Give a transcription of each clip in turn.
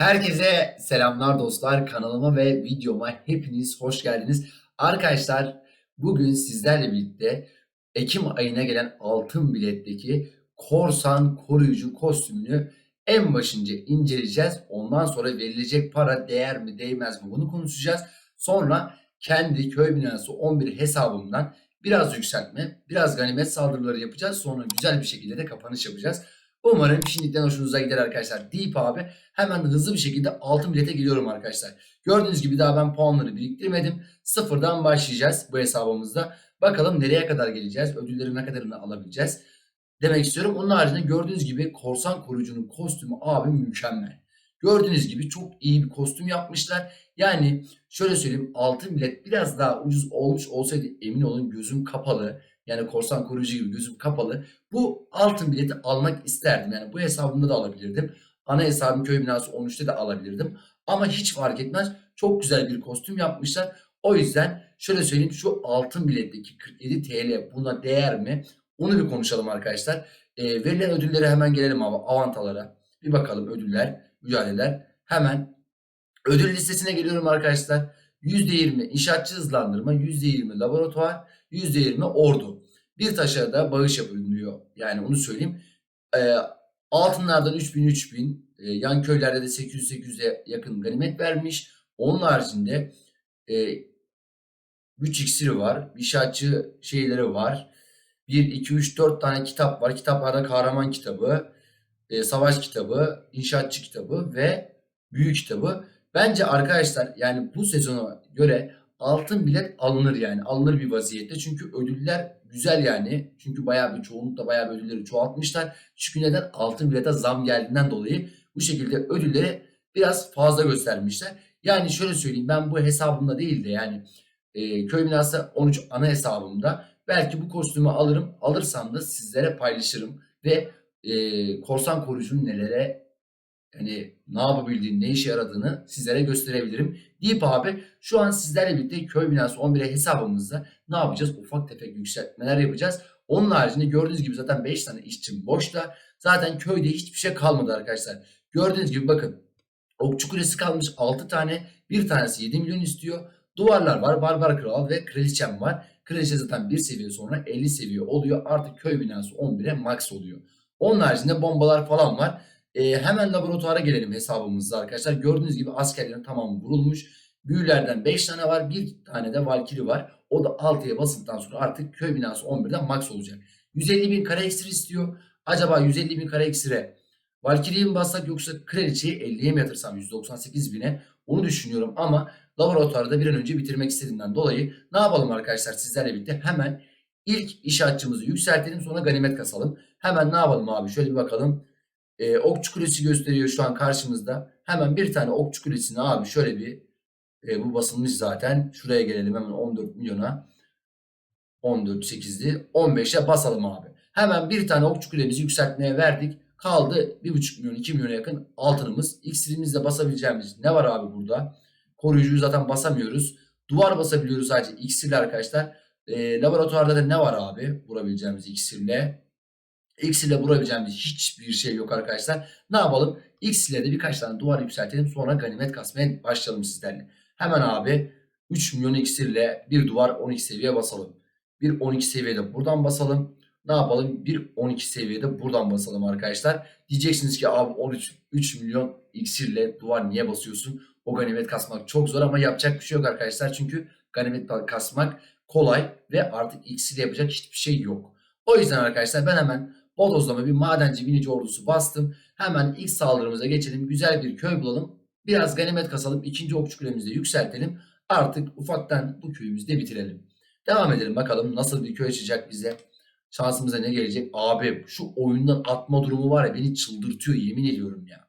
Herkese selamlar dostlar. Kanalıma ve videoma hepiniz hoş geldiniz. Arkadaşlar bugün sizlerle birlikte Ekim ayına gelen altın biletteki korsan koruyucu kostümünü en başınca inceleyeceğiz. Ondan sonra verilecek para değer mi değmez mi bunu konuşacağız. Sonra kendi köy binası 11 hesabımdan biraz yükseltme, biraz ganimet saldırıları yapacağız. Sonra güzel bir şekilde de kapanış yapacağız. Umarım şimdiden hoşunuza gider arkadaşlar deyip abi hemen hızlı bir şekilde altın bilete geliyorum arkadaşlar. Gördüğünüz gibi daha ben puanları biriktirmedim. Sıfırdan başlayacağız bu hesabımızda. Bakalım nereye kadar geleceğiz? Ödüllerin ne kadarını alabileceğiz? Demek istiyorum. Onun haricinde gördüğünüz gibi korsan koruyucunun kostümü abi mükemmel. Gördüğünüz gibi çok iyi bir kostüm yapmışlar. Yani şöyle söyleyeyim altın bilet biraz daha ucuz olmuş olsaydı emin olun gözüm kapalı. Yani korsan koruyucu gibi gözüm kapalı. Bu altın bileti almak isterdim. Yani bu hesabımda da alabilirdim. Ana hesabım köy binası 13'te de alabilirdim. Ama hiç fark etmez. Çok güzel bir kostüm yapmışlar. O yüzden şöyle söyleyeyim şu altın biletteki 47 TL buna değer mi? Onu bir konuşalım arkadaşlar. E, verilen ödüllere hemen gelelim abi. Avantalara. Bir bakalım ödüller, mücadeleler. Hemen ödül listesine geliyorum arkadaşlar. %20 inşaatçı hızlandırma, %20 laboratuvar, %20 ordu. Bir taşa da bağış yapılıyor. Yani onu söyleyeyim. E, altınlardan 3000 3000, e, yan köylerde de 800 800'e yakın ganimet vermiş. Onun haricinde e, güç iksiri var. İnşaatçı şeyleri var. 1, 2, 3, 4 tane kitap var. Kitaplarda kahraman kitabı, e, savaş kitabı, inşaatçı kitabı ve büyük kitabı. Bence arkadaşlar yani bu sezona göre altın bilet alınır yani. Alınır bir vaziyette. Çünkü ödüller güzel yani. Çünkü bayağı bir çoğunlukla bayağı bir ödülleri çoğaltmışlar. Çünkü neden? Altın bilete zam geldiğinden dolayı bu şekilde ödülleri biraz fazla göstermişler. Yani şöyle söyleyeyim ben bu hesabımda değil de yani e, köy binası 13 ana hesabımda belki bu kostümü alırım. Alırsam da sizlere paylaşırım ve e, korsan koruyucunun nelere yani ne yapabildiğini, ne işe yaradığını sizlere gösterebilirim. Deyip abi şu an sizlerle birlikte köy binası 11'e hesabımızda ne yapacağız? Ufak tefek yükseltmeler yapacağız. Onun haricinde gördüğünüz gibi zaten 5 tane işçim boşta. Zaten köyde hiçbir şey kalmadı arkadaşlar. Gördüğünüz gibi bakın. Okçu kulesi kalmış 6 tane. Bir tanesi 7 milyon istiyor. Duvarlar var. Barbar kral ve kraliçem var. Kraliçe zaten bir seviye sonra 50 seviye oluyor. Artık köy binası 11'e max oluyor. Onun haricinde bombalar falan var. E, hemen laboratuvara gelelim hesabımızda arkadaşlar. Gördüğünüz gibi askerlerin tamamı vurulmuş. Büyülerden 5 tane var. Bir tane de Valkyrie var. O da 6'ya basıldıktan sonra artık köy binası 11'den max olacak. 150 bin kare iksir istiyor. Acaba 150 bin kare iksire Valkyrie'yi mi bassak yoksa kraliçeyi 50'ye mi yatırsam 198 bine onu düşünüyorum ama laboratuvarda bir an önce bitirmek istediğimden dolayı ne yapalım arkadaşlar sizlerle birlikte hemen ilk inşaatçımızı yükseltelim sonra ganimet kasalım. Hemen ne yapalım abi şöyle bir bakalım. Ee, okçu kulesi gösteriyor şu an karşımızda. Hemen bir tane okçu kulesini abi şöyle bir e, bu basılmış zaten. Şuraya gelelim hemen 14 milyona. 14 8'di. 15'e basalım abi. Hemen bir tane okçu kulemizi yükseltmeye verdik. Kaldı 1,5 milyon 2 milyona yakın altınımız. İksirimizle basabileceğimiz ne var abi burada? Koruyucuyu zaten basamıyoruz. Duvar basabiliyoruz sadece iksirle arkadaşlar. E, laboratuvarda da ne var abi vurabileceğimiz iksirle? Iksirle vurabileceğimiz hiçbir şey yok arkadaşlar. Ne yapalım? X ile de birkaç tane duvar yükseltelim. Sonra ganimet kasmaya başlayalım sizlerle. Hemen abi 3 milyon iksirle bir duvar 12 seviye basalım. Bir 12 seviyede buradan basalım. Ne yapalım? Bir 12 seviyede buradan basalım arkadaşlar. Diyeceksiniz ki abi 13 3 milyon iksirle duvar niye basıyorsun? O ganimet kasmak çok zor ama yapacak bir şey yok arkadaşlar. Çünkü ganimet kasmak kolay ve artık iksirle yapacak hiçbir şey yok. O yüzden arkadaşlar ben hemen bodozlama bir madenci binici ordusu bastım. Hemen ilk saldırımıza geçelim. Güzel bir köy bulalım. Biraz ganimet kasalım. ikinci okçu kulemizi yükseltelim. Artık ufaktan bu köyümüzü de bitirelim. Devam edelim bakalım nasıl bir köy açacak bize. Şansımıza ne gelecek? Abi şu oyundan atma durumu var ya beni çıldırtıyor yemin ediyorum ya.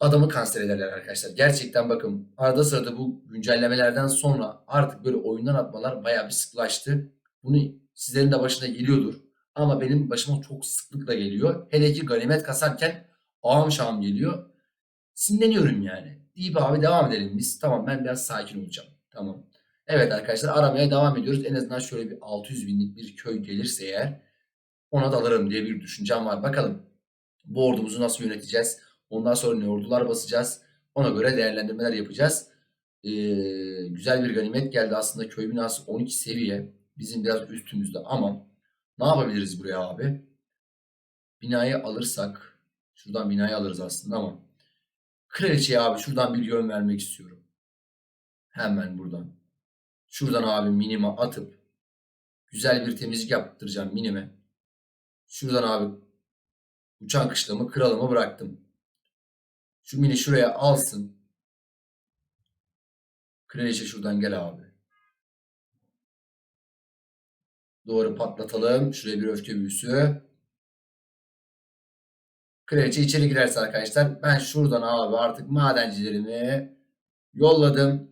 Adamı kanser ederler arkadaşlar. Gerçekten bakın arada sırada bu güncellemelerden sonra artık böyle oyundan atmalar bayağı bir sıklaştı. Bunu sizlerin de başına geliyordur. Ama benim başıma çok sıklıkla geliyor. Hele ki ganimet kasarken ağam şahım geliyor. Sinirleniyorum yani. Deyip abi devam edelim biz. Tamam ben biraz sakin olacağım. Tamam. Evet arkadaşlar aramaya devam ediyoruz. En azından şöyle bir 600 binlik bir köy gelirse eğer ona da alırım diye bir düşüncem var. Bakalım bu ordumuzu nasıl yöneteceğiz? Ondan sonra ne ordular basacağız. Ona göre değerlendirmeler yapacağız. Ee, güzel bir ganimet geldi aslında. Köy binası 12 seviye. Bizim biraz üstümüzde ama ne yapabiliriz buraya abi? Binayı alırsak şuradan binayı alırız aslında ama kraliçeye abi şuradan bir yön vermek istiyorum. Hemen buradan. Şuradan abi minima atıp güzel bir temizlik yaptıracağım minime. Şuradan abi uçan kışlamı kralımı bıraktım. Şu mini şuraya alsın. Kraliçe şuradan gel abi. Doğru patlatalım. Şuraya bir öfke büyüsü. Kraliçe içeri girerse arkadaşlar ben şuradan abi artık madencilerimi yolladım.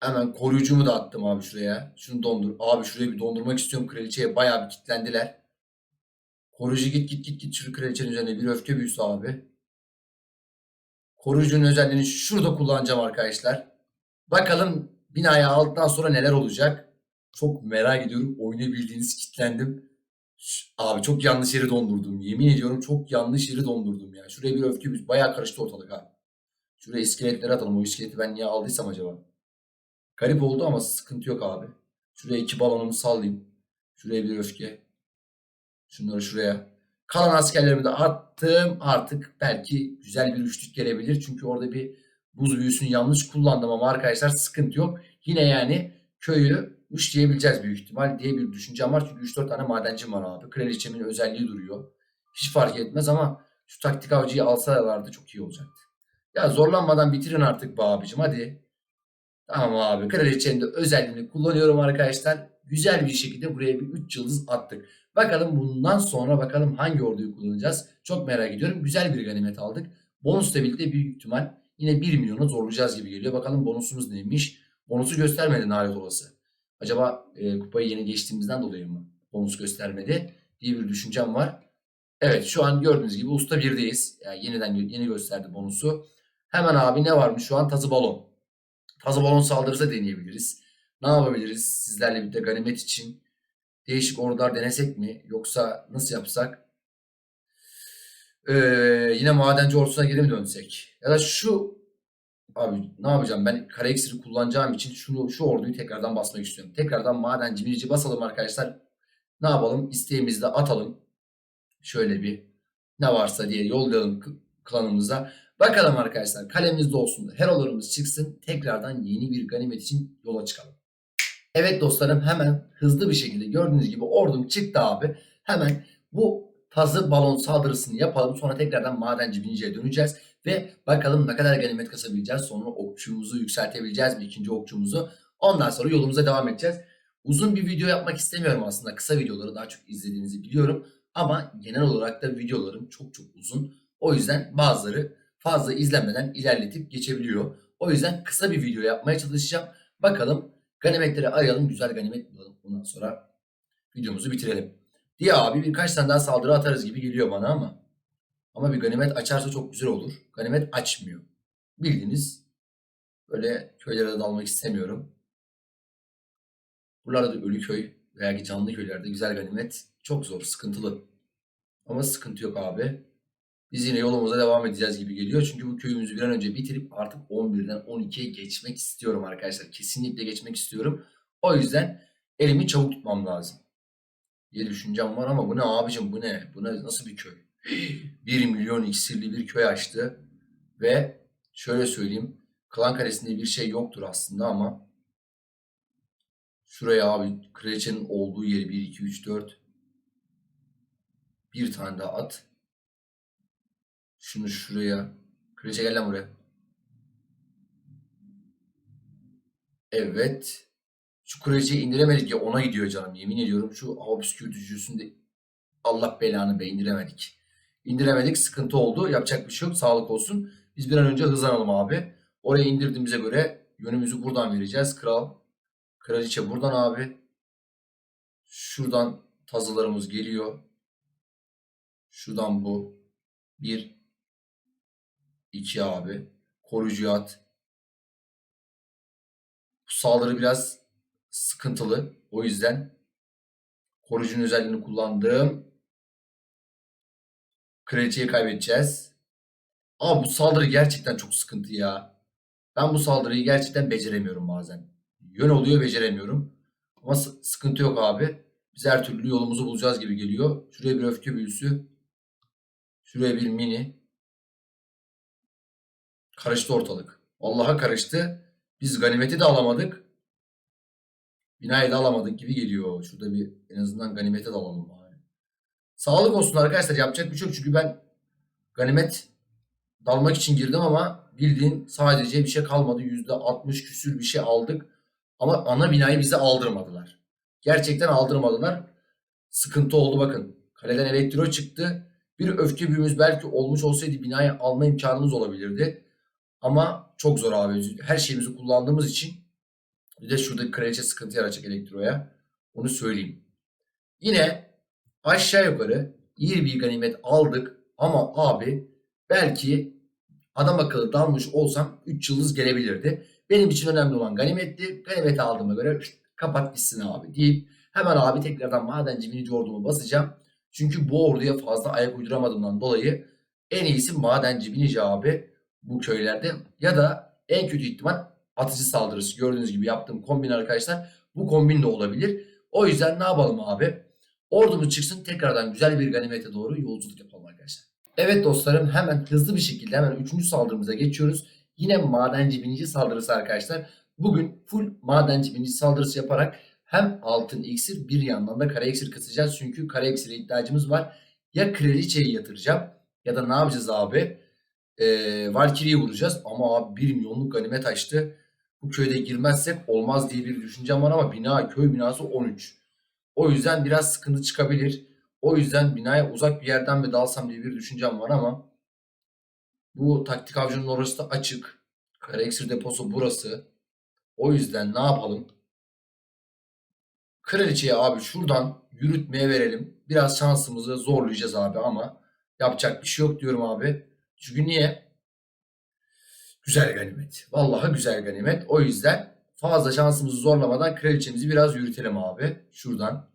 Hemen koruyucumu da attım abi şuraya. Şunu dondur. Abi şuraya bir dondurmak istiyorum. Kraliçeye bayağı bir kitlendiler. Koruyucu git git git git şu kraliçenin üzerine bir öfke büyüsü abi. Koruyucunun özelliğini şurada kullanacağım arkadaşlar. Bakalım binaya aldıktan sonra neler olacak. Çok merak ediyorum. Oyunu bildiğiniz kitlendim. Abi çok yanlış yeri dondurdum. Yemin ediyorum çok yanlış yeri dondurdum ya. Şuraya bir öfke büyüsü. Bayağı karıştı ortalık ha. Şuraya iskeletleri atalım. O iskeleti ben niye aldıysam acaba? Garip oldu ama sıkıntı yok abi. Şuraya iki balonumu sallayayım. Şuraya bir öfke. Şunları şuraya. Kalan askerlerimi de attım. Artık belki güzel bir üçlük gelebilir. Çünkü orada bir buz büyüsünü yanlış kullandım ama arkadaşlar sıkıntı yok. Yine yani köyü üçleyebileceğiz büyük ihtimal diye bir düşüncem var. Çünkü 3-4 tane madencim var abi. Kraliçemin özelliği duruyor. Hiç fark etmez ama şu taktik avcıyı alsalardı çok iyi olacaktı. Ya zorlanmadan bitirin artık be abicim hadi. Tamam abi. Kraliçenin de özelliğini kullanıyorum arkadaşlar. Güzel bir şekilde buraya bir 3 yıldız attık. Bakalım bundan sonra bakalım hangi orduyu kullanacağız. Çok merak ediyorum. Güzel bir ganimet aldık. Bonusla birlikte büyük ihtimal yine 1 milyonu zorlayacağız gibi geliyor. Bakalım bonusumuz neymiş? Bonusu göstermedi nalet olası. Acaba e, kupayı yeni geçtiğimizden dolayı mı? Bonus göstermedi diye bir düşüncem var. Evet şu an gördüğünüz gibi usta 1'deyiz. Yani yeniden yeni gösterdi bonusu. Hemen abi ne varmış şu an? Tazı balon. Fazla balon saldırısı deneyebiliriz. Ne yapabiliriz sizlerle birlikte ganimet için? Değişik ordular denesek mi? Yoksa nasıl yapsak? Ee, yine madenci ordusuna geri mi dönsek? Ya da şu abi ne yapacağım? Ben kara iksiri kullanacağım için şunu şu orduyu tekrardan basmak istiyorum. Tekrardan madenci birici basalım arkadaşlar. Ne yapalım? İsteğimizi de atalım. Şöyle bir ne varsa diye yollayalım klanımıza. Bakalım arkadaşlar kalemizde olsun. Herolarımız çıksın. Tekrardan yeni bir ganimet için yola çıkalım. Evet dostlarım hemen hızlı bir şekilde gördüğünüz gibi ordum çıktı abi. Hemen bu tazı balon saldırısını yapalım. Sonra tekrardan madenci biniciye döneceğiz. Ve bakalım ne kadar ganimet kasabileceğiz. Sonra okçumuzu yükseltebileceğiz mi? ikinci okçumuzu. Ondan sonra yolumuza devam edeceğiz. Uzun bir video yapmak istemiyorum aslında. Kısa videoları daha çok izlediğinizi biliyorum. Ama genel olarak da videolarım çok çok uzun. O yüzden bazıları fazla izlenmeden ilerletip geçebiliyor. O yüzden kısa bir video yapmaya çalışacağım. Bakalım ganimetleri arayalım. Güzel ganimet bulalım. Ondan sonra videomuzu bitirelim. Diye abi birkaç tane daha saldırı atarız gibi geliyor bana ama. Ama bir ganimet açarsa çok güzel olur. Ganimet açmıyor. Bildiğiniz böyle köylere dalmak istemiyorum. Buralarda da ölü köy veya ki canlı köylerde güzel ganimet çok zor, sıkıntılı. Ama sıkıntı yok abi. Biz yine yolumuza devam edeceğiz gibi geliyor. Çünkü bu köyümüzü bir an önce bitirip artık 11'den 12'ye geçmek istiyorum arkadaşlar. Kesinlikle geçmek istiyorum. O yüzden elimi çabuk tutmam lazım. Diye düşüncem var ama bu ne abicim bu ne? Bu ne nasıl bir köy? 1 milyon iksirli bir köy açtı. Ve şöyle söyleyeyim. Klan Kalesi'nde bir şey yoktur aslında ama şuraya abi kraliçenin olduğu yeri 1, 2, 3, 4 bir tane daha at. Şunu şuraya. Kraliçe gel lan buraya. Evet. Şu kraliçeyi indiremedik ya ona gidiyor canım. Yemin ediyorum şu hava püskürtücüsünde Allah belanı be indiremedik. İndiremedik sıkıntı oldu. Yapacak bir şey yok. Sağlık olsun. Biz bir an önce hızlanalım abi. Oraya indirdiğimize göre yönümüzü buradan vereceğiz. Kral. Kraliçe buradan abi. Şuradan tazılarımız geliyor. Şuradan bu. Bir. iki abi. Koruyucu at. Bu saldırı biraz sıkıntılı. O yüzden koruyucunun özelliğini kullandım. Kraliçeyi kaybedeceğiz. Abi bu saldırı gerçekten çok sıkıntı ya. Ben bu saldırıyı gerçekten beceremiyorum bazen. Yön oluyor beceremiyorum. Ama sıkıntı yok abi. Biz her türlü yolumuzu bulacağız gibi geliyor. Şuraya bir öfke büyüsü. Şuraya bir mini. Karıştı ortalık. Vallahi karıştı. Biz ganimeti de alamadık. Binayı da alamadık gibi geliyor. Şurada bir en azından ganimeti de alalım bari. Sağlık olsun arkadaşlar. Yapacak bir şey yok. Çünkü ben ganimet dalmak için girdim ama bildiğin sadece bir şey kalmadı. %60 küsür bir şey aldık. Ama ana binayı bize aldırmadılar. Gerçekten aldırmadılar. Sıkıntı oldu bakın. Kaleden elektro çıktı. Bir öfke büyümüz belki olmuş olsaydı binayı alma imkanımız olabilirdi. Ama çok zor abi. Her şeyimizi kullandığımız için bir de şurada kraliçe sıkıntı yaratacak elektroya. Onu söyleyeyim. Yine aşağı yukarı iyi bir ganimet aldık ama abi belki adam akıllı dalmış olsam 3 yıldız gelebilirdi. Benim için önemli olan ganimetti. Ganimeti aldığıma göre kapat gitsin abi deyip hemen abi tekrardan madenci binici ordumu basacağım. Çünkü bu orduya fazla ayak uyduramadığımdan dolayı en iyisi madenci binici abi bu köylerde ya da en kötü ihtimal atıcı saldırısı gördüğünüz gibi yaptığım kombin arkadaşlar bu kombin de olabilir. O yüzden ne yapalım abi? Ordumuz çıksın tekrardan güzel bir ganimete doğru yolculuk yapalım arkadaşlar. Evet dostlarım hemen hızlı bir şekilde hemen 3. saldırımıza geçiyoruz. Yine madenci binici saldırısı arkadaşlar. Bugün full madenci binici saldırısı yaparak hem altın iksir bir yandan da kara iksir kasacağız. Çünkü kara iksire ihtiyacımız var. Ya kraliçeyi yatıracağım ya da ne yapacağız abi? Ee, Valkyrie'yi vuracağız. Ama abi 1 milyonluk ganimet açtı. Bu köyde girmezsek olmaz diye bir düşüncem var ama bina köy binası 13. O yüzden biraz sıkıntı çıkabilir. O yüzden binaya uzak bir yerden mi dalsam diye bir düşüncem var ama bu taktik avcının orası da açık. Kara iksir deposu burası. O yüzden ne yapalım? Kraliçeyi abi şuradan yürütmeye verelim. Biraz şansımızı zorlayacağız abi ama yapacak bir şey yok diyorum abi. Çünkü niye? Güzel ganimet. Vallahi güzel ganimet. O yüzden fazla şansımızı zorlamadan kraliçemizi biraz yürütelim abi. Şuradan.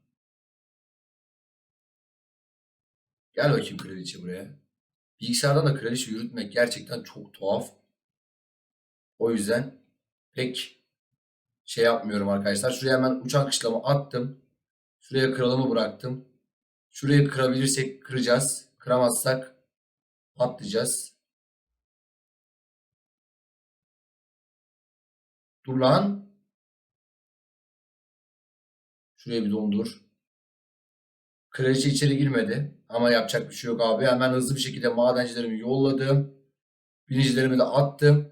Gel bakayım kraliçe buraya. Bilgisayardan da kraliçe yürütmek gerçekten çok tuhaf. O yüzden pek şey yapmıyorum arkadaşlar. Şuraya hemen uçak kışlamı attım. Şuraya kralımı bıraktım. Şurayı kırabilirsek kıracağız. Kıramazsak patlayacağız. Dur lan. Şuraya bir dondur. Kraliçe içeri girmedi. Ama yapacak bir şey yok abi. Hemen hızlı bir şekilde madencilerimi yolladım. Binicilerimi de attım.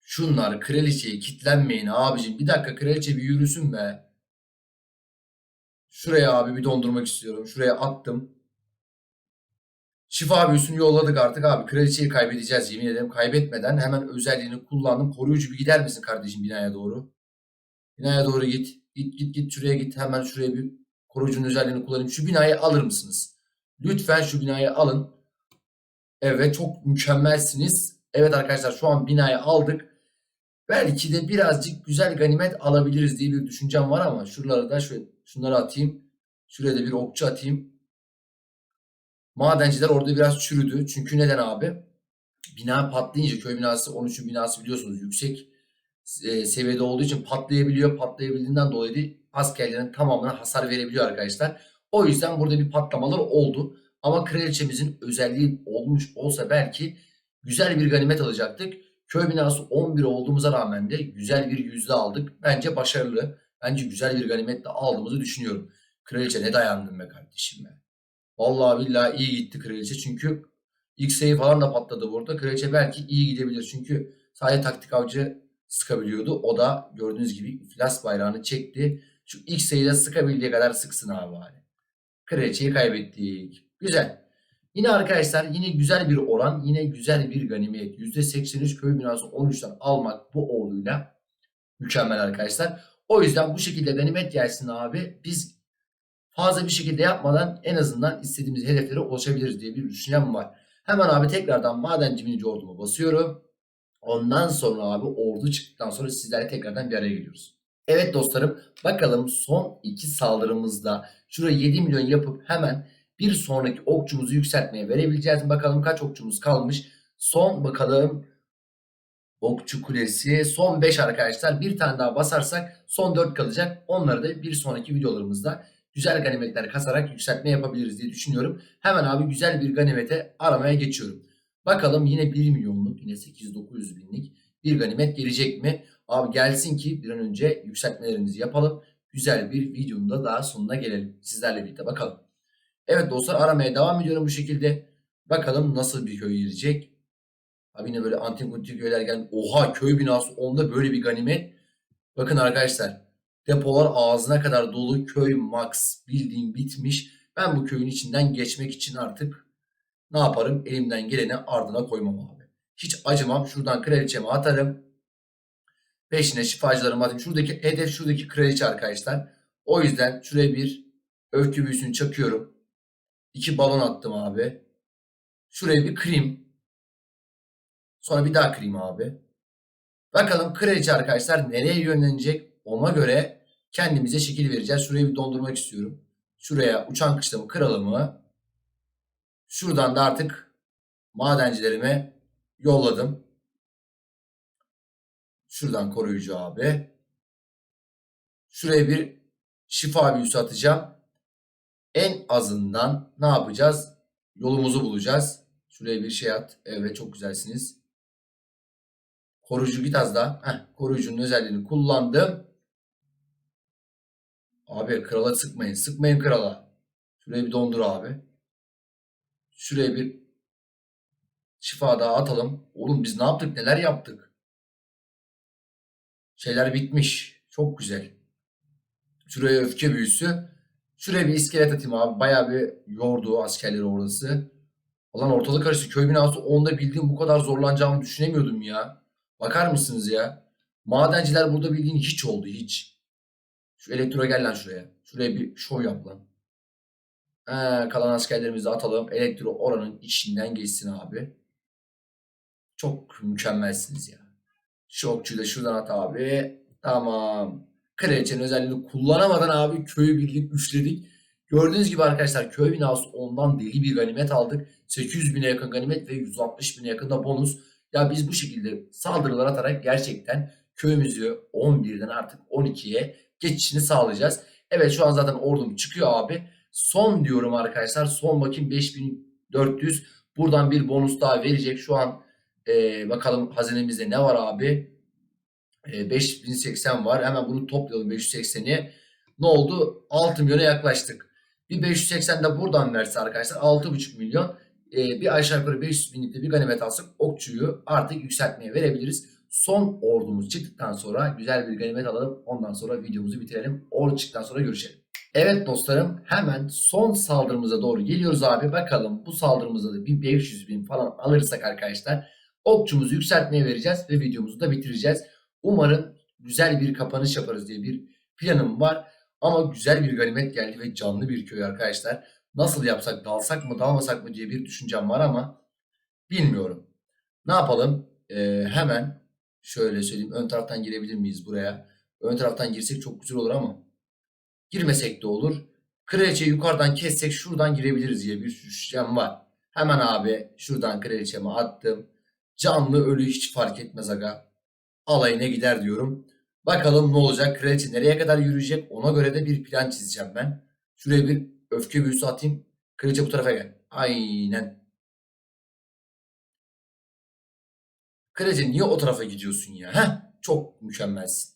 Şunlar kraliçeye kitlenmeyin abicim. Bir dakika kraliçe bir yürüsün be. Şuraya abi bir dondurmak istiyorum. Şuraya attım. Şifa büyüsünü yolladık artık abi. Kraliçeyi kaybedeceğiz yemin ederim. Kaybetmeden hemen özelliğini kullandım. Koruyucu bir gider misin kardeşim binaya doğru? Binaya doğru git. Git git git şuraya git. Hemen şuraya bir koruyucunun özelliğini kullanayım. Şu binayı alır mısınız? Lütfen şu binayı alın. Evet çok mükemmelsiniz. Evet arkadaşlar şu an binayı aldık. Belki de birazcık güzel ganimet alabiliriz diye bir düşüncem var ama şuralara da şöyle şunları atayım. Şuraya da bir okçu atayım. Madenciler orada biraz çürüdü. Çünkü neden abi? Bina patlayınca köy binası 13'ün binası biliyorsunuz yüksek e, seviyede olduğu için patlayabiliyor. Patlayabildiğinden dolayı askerlerin tamamına hasar verebiliyor arkadaşlar. O yüzden burada bir patlamalar oldu. Ama kraliçemizin özelliği olmuş olsa belki güzel bir ganimet alacaktık. Köy binası 11 olduğumuza rağmen de güzel bir yüzde aldık. Bence başarılı. Bence güzel bir ganimetle aldığımızı düşünüyorum. Kraliçe ne dayandın be kardeşim be. Vallahi billahi iyi gitti kraliçe. Çünkü ilk sayı falan da patladı burada. Kraliçe belki iyi gidebilir. Çünkü sadece taktik avcı sıkabiliyordu. O da gördüğünüz gibi iflas bayrağını çekti. Şu ilk sayıda sıkabildiği kadar sıksın abi bari. Kraliçeyi kaybettik. Güzel. Yine arkadaşlar yine güzel bir oran. Yine güzel bir ganimet. %83 köy binası 13'ten almak bu orduyla mükemmel arkadaşlar. O yüzden bu şekilde ganimet gelsin abi. Biz fazla bir şekilde yapmadan en azından istediğimiz hedeflere ulaşabiliriz diye bir düşüncem var. Hemen abi tekrardan madenci binici ordumu basıyorum. Ondan sonra abi ordu çıktıktan sonra sizlerle tekrardan bir araya geliyoruz. Evet dostlarım bakalım son iki saldırımızda şuraya 7 milyon yapıp hemen bir sonraki okçumuzu yükseltmeye verebileceğiz? Bakalım kaç okçumuz kalmış. Son bakalım okçu kulesi son 5 arkadaşlar. Bir tane daha basarsak son 4 kalacak. Onları da bir sonraki videolarımızda güzel ganimetler kasarak yükseltme yapabiliriz diye düşünüyorum. Hemen abi güzel bir ganimete aramaya geçiyorum. Bakalım yine 1 milyonluk yine 800-900 binlik bir ganimet gelecek mi? Abi gelsin ki bir an önce yükseltmelerimizi yapalım. Güzel bir videonun da daha sonuna gelelim. Sizlerle birlikte bakalım. Evet dostlar aramaya devam ediyorum bu şekilde. Bakalım nasıl bir köy gelecek. Abi yine böyle antin kuntin köyler geldi. Oha köy binası onda böyle bir ganimet. Bakın arkadaşlar depolar ağzına kadar dolu köy max bildiğin bitmiş. Ben bu köyün içinden geçmek için artık ne yaparım? Elimden geleni ardına koymam abi. Hiç acımam. Şuradan kraliçemi atarım. Peşine şifacılarımı atayım. Şuradaki hedef şuradaki kraliçe arkadaşlar. O yüzden şuraya bir öfke büyüsünü çakıyorum. İki balon attım abi. Şuraya bir krim. Sonra bir daha krim abi. Bakalım kraliçe arkadaşlar nereye yönlenecek? Ona göre kendimize şekil vereceğiz. Şurayı bir dondurmak istiyorum. Şuraya uçan kışlamı kralımı. Şuradan da artık madencilerime yolladım. Şuradan koruyucu abi. Şuraya bir şifa büyüsü atacağım. En azından ne yapacağız? Yolumuzu bulacağız. Şuraya bir şey at. Evet çok güzelsiniz. Koruyucu git az daha. Heh, koruyucunun özelliğini kullandım. Abi krala sıkmayın. Sıkmayın krala. Şuraya bir dondur abi. Şuraya bir şifa daha atalım. Oğlum biz ne yaptık? Neler yaptık? Şeyler bitmiş. Çok güzel. Şuraya öfke büyüsü. Şuraya bir iskelet atayım abi. Bayağı bir yordu askerleri orası. Ulan ortalık karıştı. Köy binası onda bildiğim bu kadar zorlanacağımı düşünemiyordum ya. Bakar mısınız ya? Madenciler burada bildiğin hiç oldu hiç. Şu elektro gel lan şuraya. Şuraya bir şov yap lan. He, kalan askerlerimizi atalım. Elektro oranın içinden geçsin abi. Çok mükemmelsiniz ya. Şu okçuyu da şuradan at abi. Tamam. Kraliçenin özelliğini kullanamadan abi köyü bildik, üçledik. Gördüğünüz gibi arkadaşlar köy binası ondan deli bir ganimet aldık. 800 bine yakın ganimet ve 160 bine yakın da bonus. Ya biz bu şekilde saldırılar atarak gerçekten köyümüzü 11'den artık 12'ye geçişini sağlayacağız. Evet şu an zaten ordum çıkıyor abi. Son diyorum arkadaşlar. Son bakayım 5400. Buradan bir bonus daha verecek. Şu an e, bakalım hazinemizde ne var abi? E, 5080 var. Hemen bunu toplayalım 580'i. Ne oldu? 6 milyona yaklaştık. Bir 580 de buradan verse arkadaşlar 6,5 milyon. E, bir aşağı yukarı 500 binlikte bir ganimet alsak okçuyu artık yükseltmeye verebiliriz. Son ordumuz çıktıktan sonra güzel bir ganimet alalım. Ondan sonra videomuzu bitirelim. Ordu çıktıktan sonra görüşelim. Evet dostlarım hemen son saldırımıza doğru geliyoruz abi. Bakalım bu saldırımızda da bir 500 bin falan alırsak arkadaşlar okçumuzu yükseltmeye vereceğiz ve videomuzu da bitireceğiz. Umarım güzel bir kapanış yaparız diye bir planım var. Ama güzel bir ganimet geldi ve canlı bir köy arkadaşlar. Nasıl yapsak dalsak mı dalmasak mı diye bir düşüncem var ama bilmiyorum. Ne yapalım? Ee, hemen şöyle söyleyeyim. Ön taraftan girebilir miyiz buraya? Ön taraftan girsek çok güzel olur ama girmesek de olur. Kraliçeyi yukarıdan kessek şuradan girebiliriz diye bir düşüncem var. Hemen abi şuradan kraliçemi attım. Canlı ölü hiç fark etmez aga. Alayına gider diyorum. Bakalım ne olacak? Kraliçe nereye kadar yürüyecek? Ona göre de bir plan çizeceğim ben. Şuraya bir öfke büyüsü atayım. Kraliçe bu tarafa gel. Aynen. Kraliçe niye o tarafa gidiyorsun ya? Heh, çok mükemmelsin.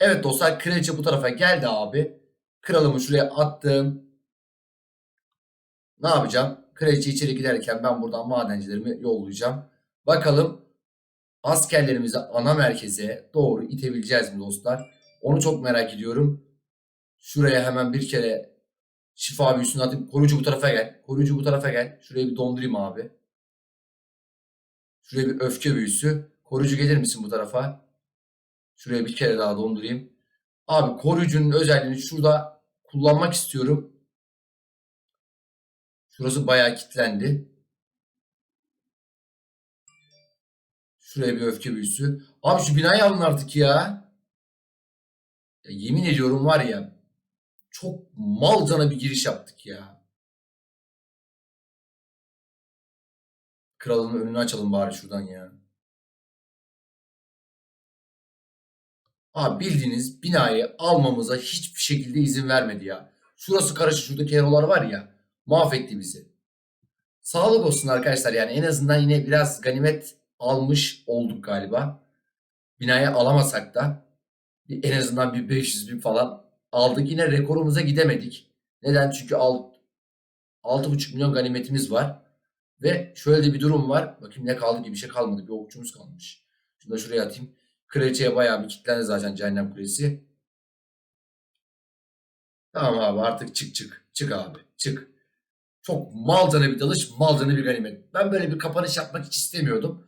Evet dostlar kraliçe bu tarafa geldi abi. Kralımı şuraya attım. Ne yapacağım? Kraliçe içeri giderken ben buradan madencilerimi yollayacağım. Bakalım askerlerimizi ana merkeze doğru itebileceğiz mi dostlar? Onu çok merak ediyorum. Şuraya hemen bir kere şifa büyüsünü atayım. Koruyucu bu tarafa gel. Koruyucu bu tarafa gel. Şuraya bir dondurayım abi. Şuraya bir öfke büyüsü. Koruyucu gelir misin bu tarafa? Şuraya bir kere daha dondurayım. Abi koruyucunun özelliğini şurada kullanmak istiyorum. Şurası bayağı kilitlendi. Şuraya bir öfke büyüsü. Abi şu binayı alın artık ya. ya yemin ediyorum var ya çok malcana bir giriş yaptık ya. Kralın önünü açalım bari şuradan ya. Abi bildiğiniz binayı almamıza hiçbir şekilde izin vermedi ya. Şurası karışık şuradaki herolar var ya mahvetti bizi. Sağlık olsun arkadaşlar yani en azından yine biraz ganimet almış olduk galiba. Binayı alamasak da en azından bir 500 bin falan aldık. Yine rekorumuza gidemedik. Neden? Çünkü alt, 6,5 milyon ganimetimiz var. Ve şöyle de bir durum var. Bakayım ne kaldı ki bir şey kalmadı. Bir okçumuz kalmış. Şunu da şuraya atayım. Kraliçeye bayağı bir kilitlendi zaten Cehennem Kulesi. Tamam abi artık çık çık. Çık abi çık. Çok malcana bir dalış, malcana bir ganimet. Ben böyle bir kapanış yapmak hiç istemiyordum.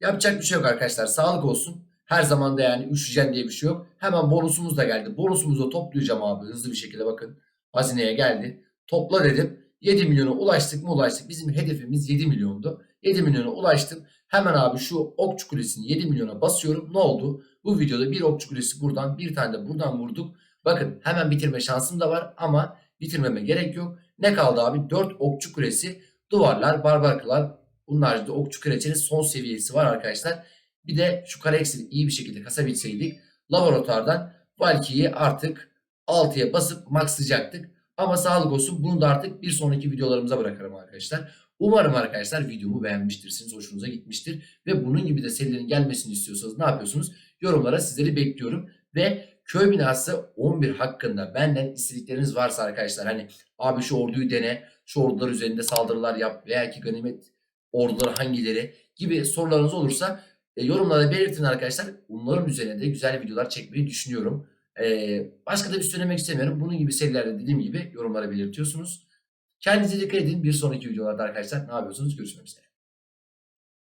Yapacak bir şey yok arkadaşlar. Sağlık olsun. Her zaman da yani üşüyeceksin diye bir şey yok. Hemen bonusumuz da geldi. Bonusumuzu toplayacağım abi hızlı bir şekilde bakın. Hazineye geldi. Topla dedim. 7 milyona ulaştık mı ulaştık. Bizim hedefimiz 7 milyondu. 7 milyona ulaştım. Hemen abi şu okçu kulesini 7 milyona basıyorum. Ne oldu? Bu videoda bir okçu kulesi buradan bir tane de buradan vurduk. Bakın hemen bitirme şansım da var ama bitirmeme gerek yok. Ne kaldı abi? 4 okçu kulesi, duvarlar, barbar kılar. Bunun haricinde okçu kraliçenin son seviyesi var arkadaşlar. Bir de şu kare eksini iyi bir şekilde kasabilseydik laboratuvardan Valky'yi artık 6'ya basıp maxlayacaktık. Ama sağlık olsun bunu da artık bir sonraki videolarımıza bırakarım arkadaşlar. Umarım arkadaşlar videomu beğenmiştirsiniz, hoşunuza gitmiştir. Ve bunun gibi de serilerin gelmesini istiyorsanız ne yapıyorsunuz? Yorumlara sizleri bekliyorum. Ve köy binası 11 hakkında benden istedikleriniz varsa arkadaşlar hani abi şu orduyu dene, şu ordular üzerinde saldırılar yap veya ki ganimet orduları hangileri gibi sorularınız olursa e, yorumlara belirtin arkadaşlar. Bunların üzerine de güzel videolar çekmeyi düşünüyorum. E, başka da bir şey söylemek istemiyorum. Bunun gibi serilerde dediğim gibi yorumlara belirtiyorsunuz. Kendinize dikkat edin. Bir sonraki videolarda arkadaşlar ne yapıyorsunuz? Görüşmek üzere.